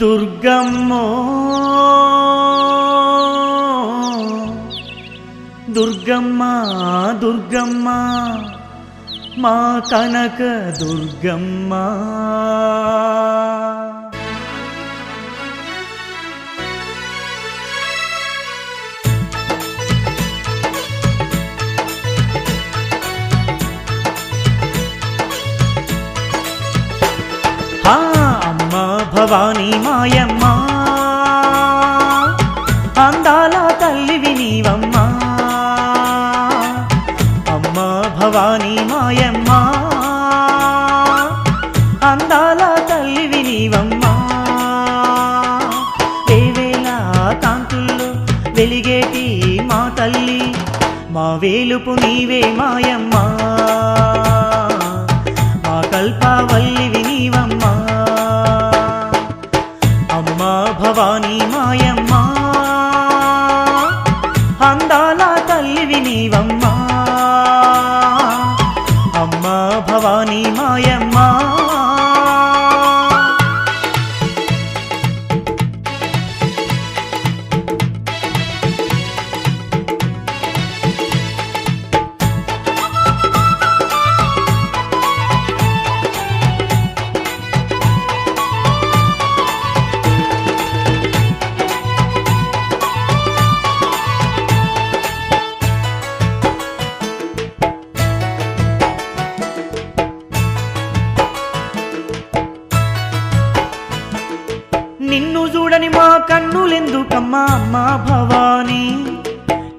దుర్గమ్మో దుర్గమ్మ దుర్గమ్మ మా కనక దుర్గమ్మ. భవానీ మాయమ్మ. అందాల తల్లివి నీవమ్మ. అమ్మ భవానీ మాయమ్మ. అందాల తల్లివి నీవమ్మ. ఏవేళ కాంతుల్లో వెలిగేటి మా తల్లి మా వేలుపు నీవే మాయమ్మ. మా కల్పావ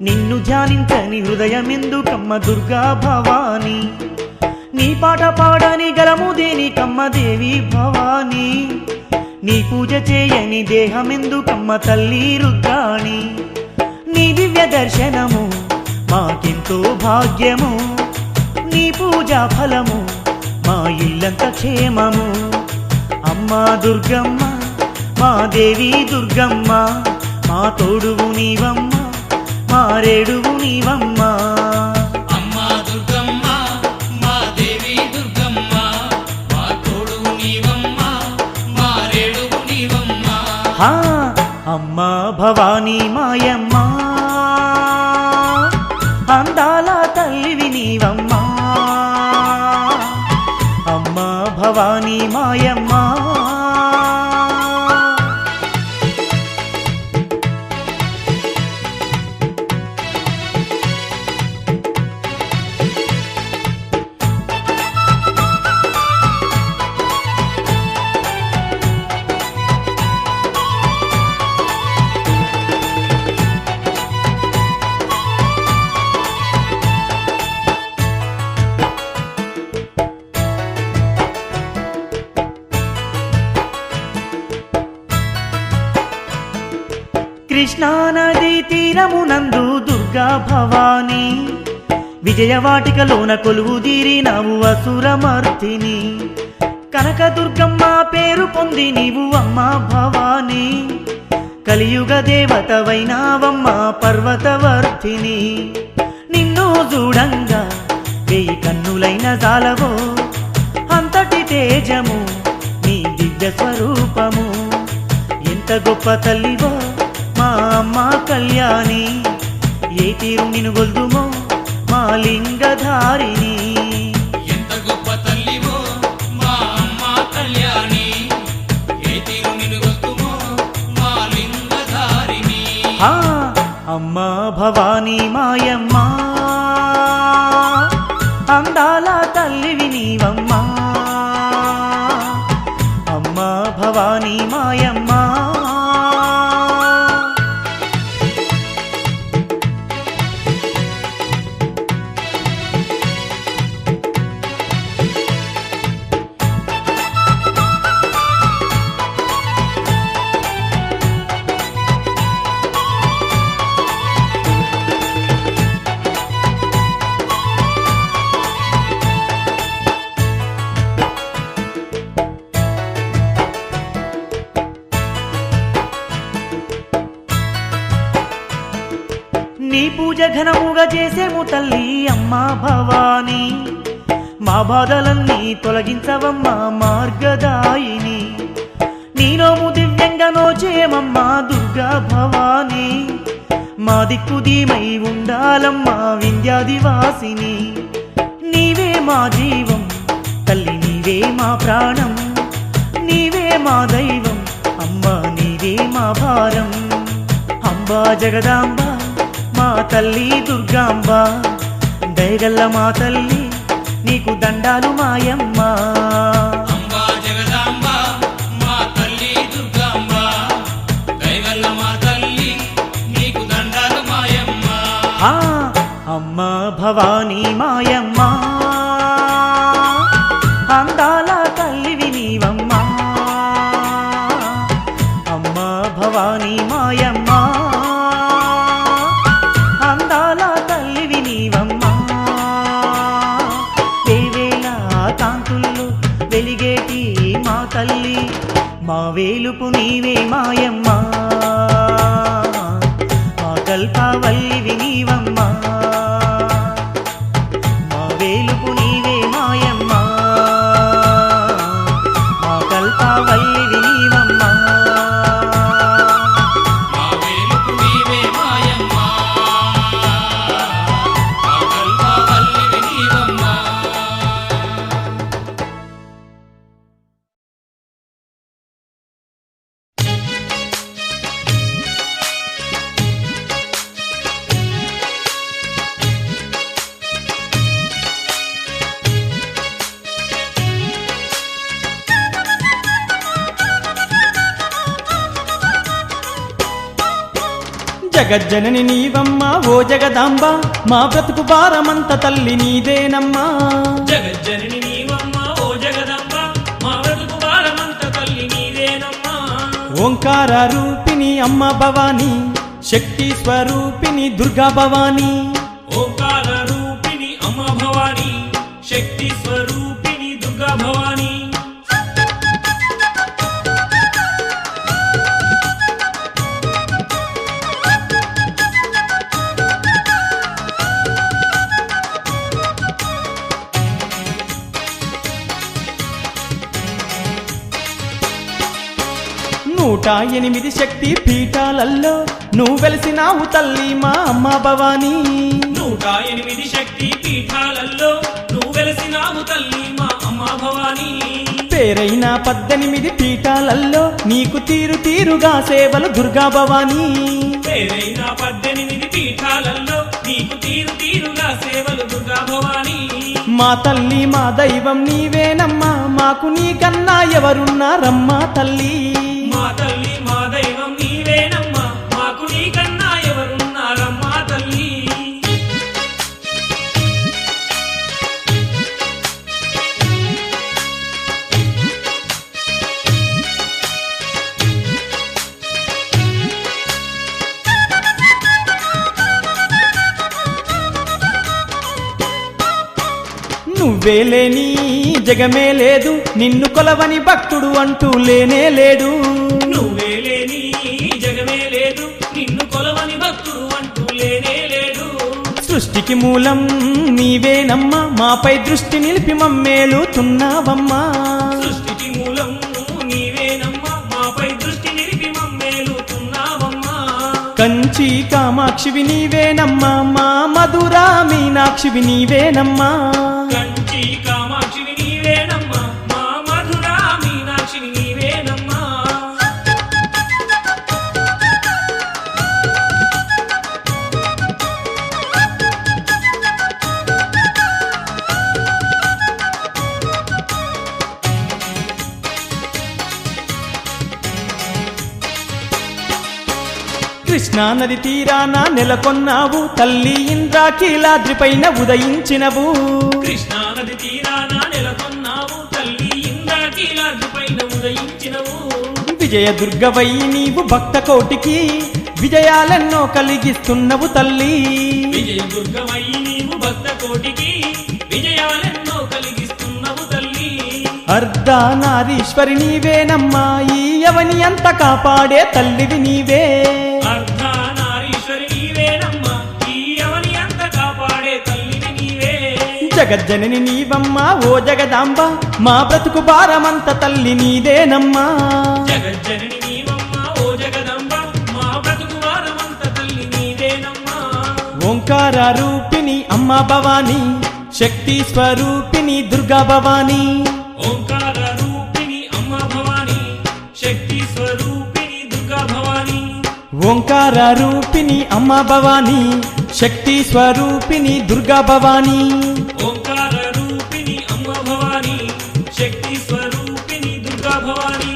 నిన్ను ధ్యానించని హృదయమెందుకమ్మ దుర్గా భవానీ. నీ పాట పాడని గలము దేనికమ్మ దేవి భవానీ. నీ పూజ చేయని దేహమెందుకమ్మ తల్లి రుద్రాణి. నీ దివ్య దర్శనము మాకెంతో భాగ్యము. నీ పూజా ఫలము మా ఇల్లంత క్షేమము. అమ్మా దుర్గమ్మ మా దేవి దుర్గమ్మ మా తోడువు నీవమ్మ. మా రేడువు నీవమ్మ. అమ్మా దుర్గమ్మ మా దేవి దుర్గమ్మ మా తోడు నీవమ్మ మా రేడువు నీవమ్మ. హా అమ్మా భవానీ మాయమ్మ. అందాల తల్లివి నీవమ్మ. అమ్మా భవానీ మాయమ్మ. కృష్ణానది తీరమునందు దుర్గా భవానీ. విజయవాటికలోన కొలువు తీరినావు అసురమర్తిని. కనకదుర్గమ్మ పేరు పొంది నీవు అమ్మ భవానీ. కలియుగ దేవతవైనావమ్మ పర్వతవర్తిని. నిన్ను చూడంగా వెయ్యి కన్నులైన జాలవో. అంతటి తేజము నీ దివ్య స్వరూపము ఎంత గొప్ప తల్లివో కళ్యాణి ఏ తీరు నిన్ను గొల్దుమో మా లింగధారిని ఎంత గొప్ప తల్లివో మా అమ్మ కళ్యాణి ఏ తీరు నిన్ను గొల్తుమో మా లింగధారిణి. ఆ అమ్మ భవానీ మాయమ్మ ఘనముగా చేసేము తల్లి అమ్మా భవానీ. మా బాధలన్నీ తొలగించవమ్మా మార్గదాయిని. నీలోము దివ్యంగా నోచేమమ్మా దుర్గా భవానీ. మా దిక్కు దీమై ఉండాలమ్మా వింధ్యాదివాసిని. నీవే మా జీవం తల్లి నీవే మా ప్రాణం. నీవే మా దైవం అమ్మా నీవే మా భారం. అంబా జగదాంబా మా తల్లి దుర్గాంబ. దయగల్ల మా తల్లి నీకు దండాలు మాయమ్మ. అంబా జగదాంబ మా కల్పవల్లివి నీవమ్మా జగజ్జనని నీవమ్మ ఓ జగదాంబ మా బ్రతుకు భారమంత తల్లి నీదేనమ్మా. జగజ్జనని నీవమ్మ ఓ జగదంబ మా బ్రతుకు భారమంత తల్లి నీవేనమ్మా ఓంకార రూపిణి అమ్మ భవాని శక్తి స్వరూపిణి దుర్గా భవాని. ఓంకార రూపిణి అమ్మ భవాని శక్తి స్వరూపిణి నూట ఎనిమిది శక్తి పీఠాలల్లో నువ్వు వెలిసినావు తల్లి మా అమ్మ భవాని. నూట ఎనిమిది శక్తి పీఠాలలో నువ్వు వెలసినావు తల్లి మా అమ్మ భవాని. పేరైన పద్దెనిమిది పీఠాలల్లో నీకు తీరు తీరుగా సేవలు దుర్గా భవాని. పేరైన పద్దెనిమిది పీఠాలలో నీకు తీరు తీరుగా సేవలు దుర్గా భవాని. మా తల్లి మా దైవం నీవేనమ్మా మాకు నీకన్నా ఎవరున్నారమ్మా తల్లి. మా నువ్వే లేని జగమే లేదు నిన్ను కొలవని భక్తుడు అంటూ లేనే లేడు. నువ్వే లేని జగమే లేదు నిన్ను కొలవని భక్తుడు అంటూ లేనే లేడు. సృష్టికి మూలం నీవేనమ్మా మాపై దృష్టి నిలిపి మమ్మేలుతున్నావమ్మా. సృష్టికి మూలం నీవేనమ్మా మాపై దృష్టి నిలిపి మమ్మేలుతున్నావమ్మా. కంచి కామాక్షివి నీవేనమ్మా మా మధురా మీనాక్షివి నీవేనమ్మా. కృష్ణా నది తీరాన నెలకొన్నావు తల్లి ఇంద్రాకీలాద్రిపైన ఉదయించినవు. కృష్ణా నది తీరాన నెలకొన్నావు తల్లి ఇంద్రాకీలాద్రి పైన ఉదయించినవు. విజయ దుర్గవై నీవు భక్త కోటికి విజయాలెన్నో కలిగిస్తున్నవు తల్లి. విజయ దుర్గమై నీవు భక్త కోటికి విజయాలెన్నో తల్లి అర్ధనారీశ్వరి నీవేనమ్మా ఈ యవని అంత కాపాడే తల్లివి నీవే. జగజ్జనని నీవమ్మ ఓ జగదాంబ మా బ్రతుకు భారమంత తల్లి నీదేనమ్మా. జగజ్జనని నీవమ్మ ఓ జగదంబ మా బ్రతుకు వారమంత తల్లి నీదేనమ్మా. ఓంకార రూపిణి అమ్మ భవాని శక్తి స్వరూపిణి దుర్గా భవాని. ఓంకార రూపిణి అమ్మ భవాని శక్తి స్వరూపిణి దుర్గా భవాని. ఓంకార రూపిణి అమ్మ భవాని శక్తి స్వరూపిణి దుర్గా భవాని.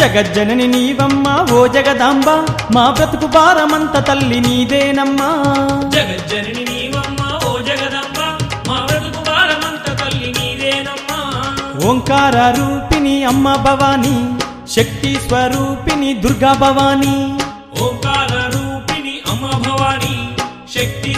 జగజ్జనని నీవమ్మ ఓ జగదాంబ మా బ్రతుకు భారమంత తల్లి నీదేనమ్మా. జగజ్జనని నీవమ్మ ఓ జగదంబ మా బ్రతుకు వారమంత తల్లి నీదేనమ్మా. ఓంకార రూపిణి అమ్మ భవాని శక్తి స్వరూపిణి దుర్గా భవాని. ఓంకార రూపిణి అమ్మ భవాని శక్తి